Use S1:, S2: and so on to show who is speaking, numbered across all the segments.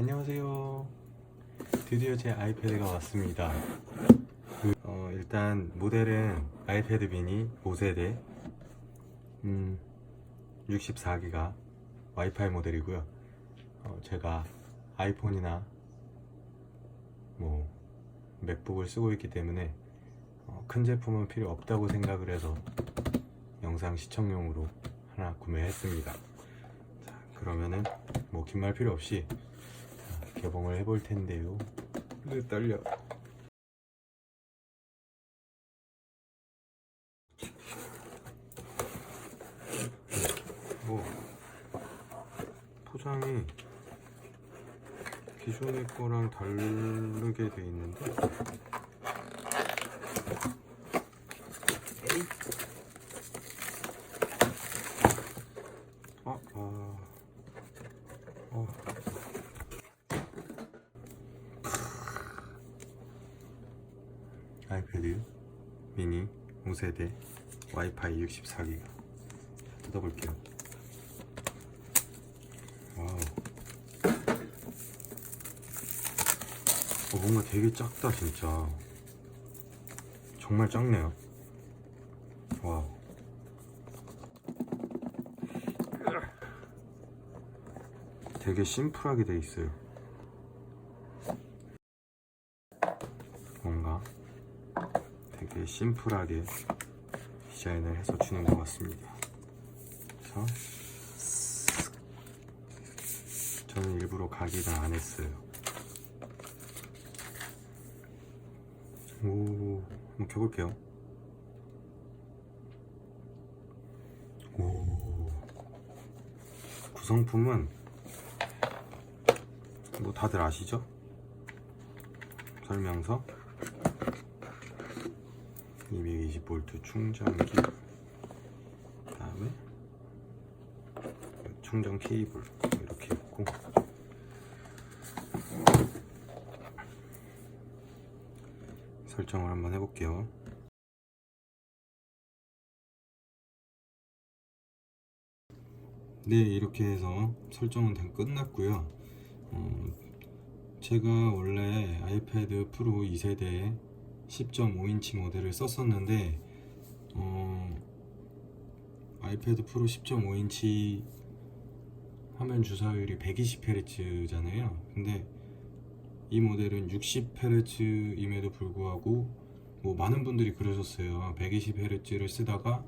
S1: 안녕하세요. 드디어 제 아이패드가 왔습니다. 그, 어, 일단 모델은 아이패드 미니 5세대, 음, 64기가 와이파이 모델이고요. 어, 제가 아이폰이나 뭐 맥북을 쓰고 있기 때문에 어, 큰 제품은 필요 없다고 생각을 해서 영상 시청용으로 하나 구매했습니다. 자, 그러면은 뭐 긴 말 필요 없이 자, 개봉을 해볼 텐데요. 으, 떨려. 뭐 포장이 기존의 거랑 다르게 돼 있는데 에이. 아, 아, 어. 아이패드 미니 5세대 와이파이 64기가 뜯어볼게요. 와우. 어, 뭔가 되게 작다 진짜. 정말 작네요. 와우. 되게 심플하게 돼 있어요. 뭔가 되게 심플하게 디자인을 해서 주는 것 같습니다. 그래서 저는 일부러 각인을 안 했어요. 오, 한번 켜볼게요. 오, 구성품은 뭐 다들 아시죠? 설명서 220V 충전기 그다음에 충전 케이블 이렇게 있고 설정을 한번 해볼게요. 네 이렇게 해서 설정은 다 끝났고요. 어, 제가 원래 아이패드 프로 2세대 10.5인치 모델을 썼었는데 어, 아이패드 프로 10.5인치 화면 주사율이 120Hz잖아요. 근데 이 모델은 60Hz임에도 불구하고 뭐 많은 분들이 그러셨어요. 120Hz를 쓰다가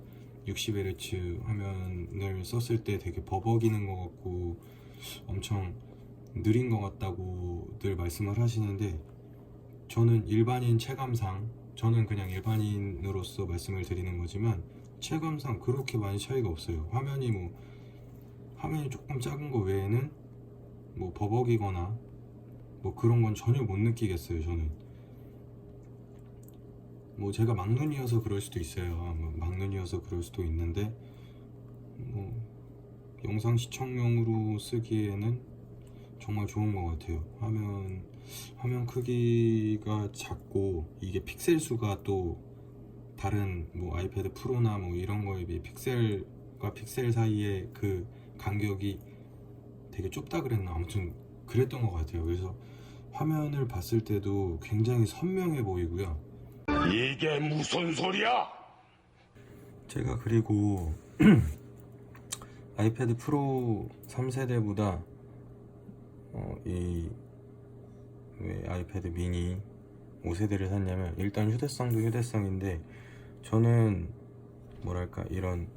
S1: 60Hz 화면을 썼을 때 되게 버벅이는 것 같고 엄청 느린 것 같다고들 말씀을 하시는데 저는 일반인 체감상 저는 그냥 일반인으로서 말씀을 드리는 거지만 체감상 그렇게 많이 차이가 없어요. 화면이 뭐 화면이 조금 작은 거 외에는 뭐 버벅이거나 뭐 그런 건 전혀 못 느끼겠어요. 저는 뭐 제가 막눈이어서 그럴 수도 있어요. 뭐 막눈이어서 그럴 수도 있는데 뭐 영상 시청용으로 쓰기에는 정말 좋은 것 같아요. 화면 화면 크기가 작고 이게 픽셀 수가 또 다른 뭐 아이패드 프로나 뭐 이런 거에 비해 픽셀과 픽셀 사이의 그 간격이 되게 좁다 그랬나 아무튼 그랬던 것 같아요. 그래서 화면을 봤을 때도 굉장히 선명해 보이고요.
S2: 이게 무슨 소리야?
S1: 제가 그리고 아이패드 프로 3세대보다 어, 이 왜 아이패드 미니 5세대를 샀냐면 일단 휴대성도 휴대성인데 저는 뭐랄까 이런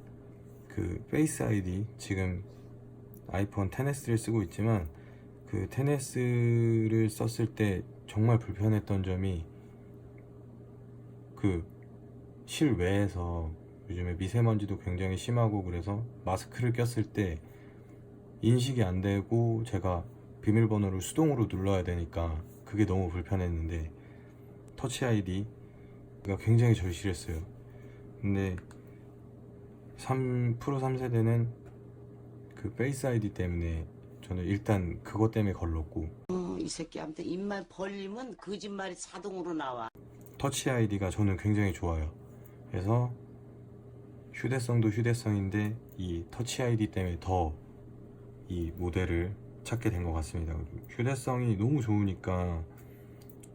S1: 그 페이스 아이디 지금 아이폰 10s를 쓰고 있지만 그 10s를 썼을 때 정말 불편했던 점이 그 실외에서 요즘에 미세먼지도 굉장히 심하고 그래서 마스크를 꼈을 때 인식이 안 되고 제가 비밀번호를 수동으로 눌러야 되니까 그게 너무 불편했는데 터치 아이디가 굉장히 절실했어요. 근데 3 프로 3세대는 그 페이스 아이디 때문에 저는 일단 그것 때문에 걸렀고
S3: 어, 이 새끼한테 입만 벌리면 거짓말이 자동으로 나와.
S1: 터치 아이디가 저는 굉장히 좋아요. 그래서 휴대성도 휴대성인데 이 터치 아이디 때문에 더 이 모델을 찾게 된 것 같습니다. 휴대성이 너무 좋으니까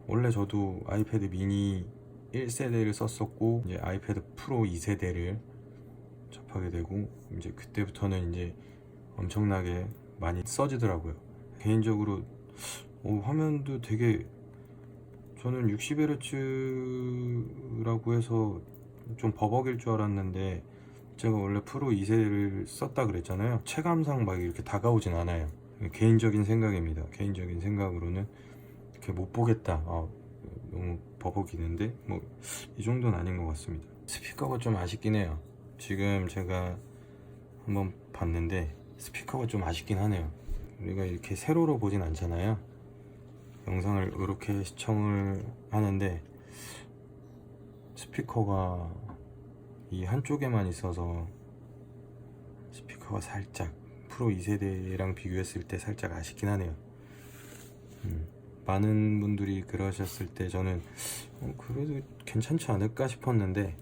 S1: 원래 저도 아이패드 미니 1세대를 썼었고 이제 아이패드 프로 2세대를 접하게 되고 이제 그때부터는 이제 엄청나게 많이 써지더라고요. 개인적으로 어, 화면도 되게 저는 60Hz라고 해서 좀 버벅일 줄 알았는데 제가 원래 프로 2세대를 썼다 그랬잖아요. 체감상 막 이렇게 다가오진 않아요. 개인적인 생각입니다. 개인적인 생각으로는 이렇게 못 보겠다. 아, 너무 버벅이는데 뭐 이 정도는 아닌 것 같습니다. 스피커가 좀 아쉽긴 해요. 지금 제가 한번 봤는데 스피커가 좀 아쉽긴 하네요. 우리가 이렇게 세로로 보진 않잖아요. 영상을 이렇게 시청을 하는데 스피커가 이 한쪽에만 있어서 스피커가 살짝 프로 2세대랑 비교했을 때 살짝 아쉽긴 하네요. 음, 많은 분들이 그러셨을 때 저는 어, 그래도 괜찮지 않을까 싶었는데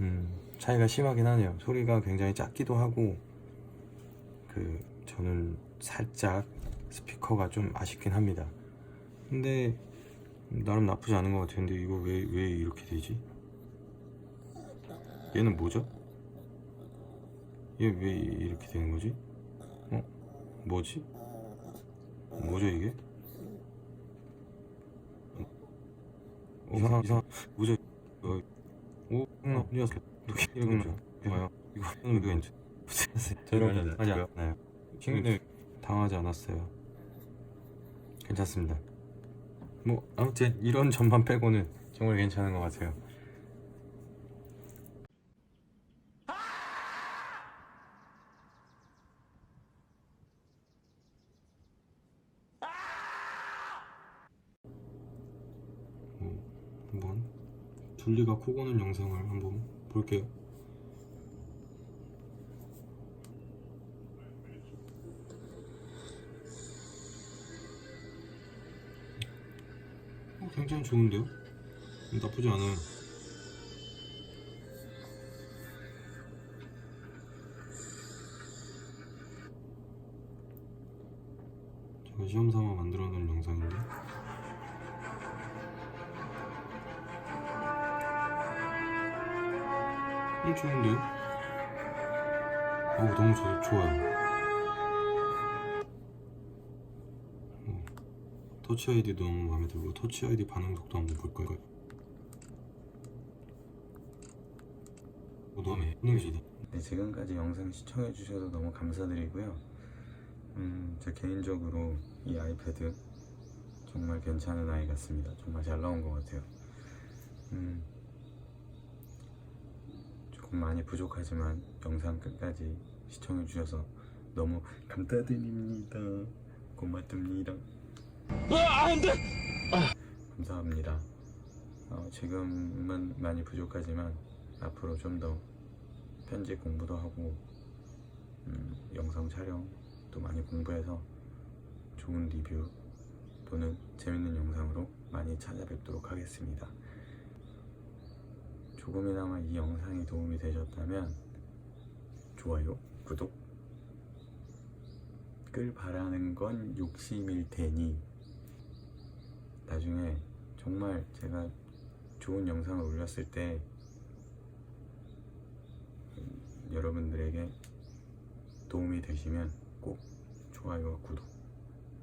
S1: 음, 차이가 심하긴 하네요. 소리가 굉장히 작기도 하고 그 저는 살짝 스피커가 좀 아쉽긴 합니다. 근데 나름 나쁘지 않은 것 같은데 이거 왜 왜 이렇게 되지? 얘는 뭐죠? 얘 왜 이렇게 되는 거지? 어? 뭐지? 뭐죠 이게? 어, 이상 이상 뭐죠? 어, 오, 응, 안녕하세요. 이렇게 이런 거죠. 이거요. 이거 이거 이거 이제 저는 하지 않아요. 친구들 당하지 않았어요. 괜찮습니다. 뭐 아무튼 이런 점만 빼고는 정말 괜찮은 것 같아요. 뭐, 한번 둘리가 코 고는 영상을 한번 볼게요. 어, 굉장히 좋은데요? 나쁘지 않아요. 제가 시험 삼아 만들어 놓은 영상인데 음, 좋은데요? 어우 너무 좋, 좋아요. 어, 터치 아이디 너무 마음에 들고 터치 아이디 반응 속도 한번 볼까요? 어, 너무 힘내시네. 네, 지금까지 영상 시청해 주셔서 너무 감사드리고요. 음, 제 개인적으로 이 아이패드 정말 괜찮은 아이 같습니다. 정말 잘 나온 것 같아요. 음, 조금 많이 부족하지만 영상 끝까지 시청해 주셔서 너무 감사드립니다 고맙습니다 감사합니다. 어, 지금은 많이 부족하지만 앞으로 좀 더 편집 공부도 하고 음, 영상 촬영도 많이 공부해서 좋은 리뷰 또는 재밌는 영상으로 많이 찾아뵙도록 하겠습니다. 조금이나마 이 영상이 도움이 되셨다면 좋아요, 구독 끌 바라는 건 욕심일 테니 나중에 정말 제가 좋은 영상을 올렸을 때 음, 여러분들에게 도움이 되시면 꼭 좋아요와 구독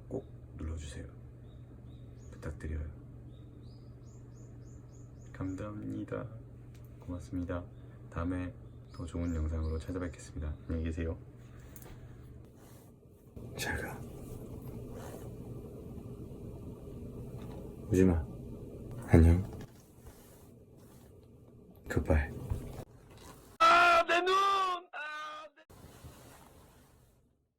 S1: 꼭 눌러주세요. 부탁드려요. 감사합니다. 고맙습니다. 다음에 더 좋은 영상으로 찾아뵙겠습니다. 안녕히 계세요. 잘 가. 오지 마.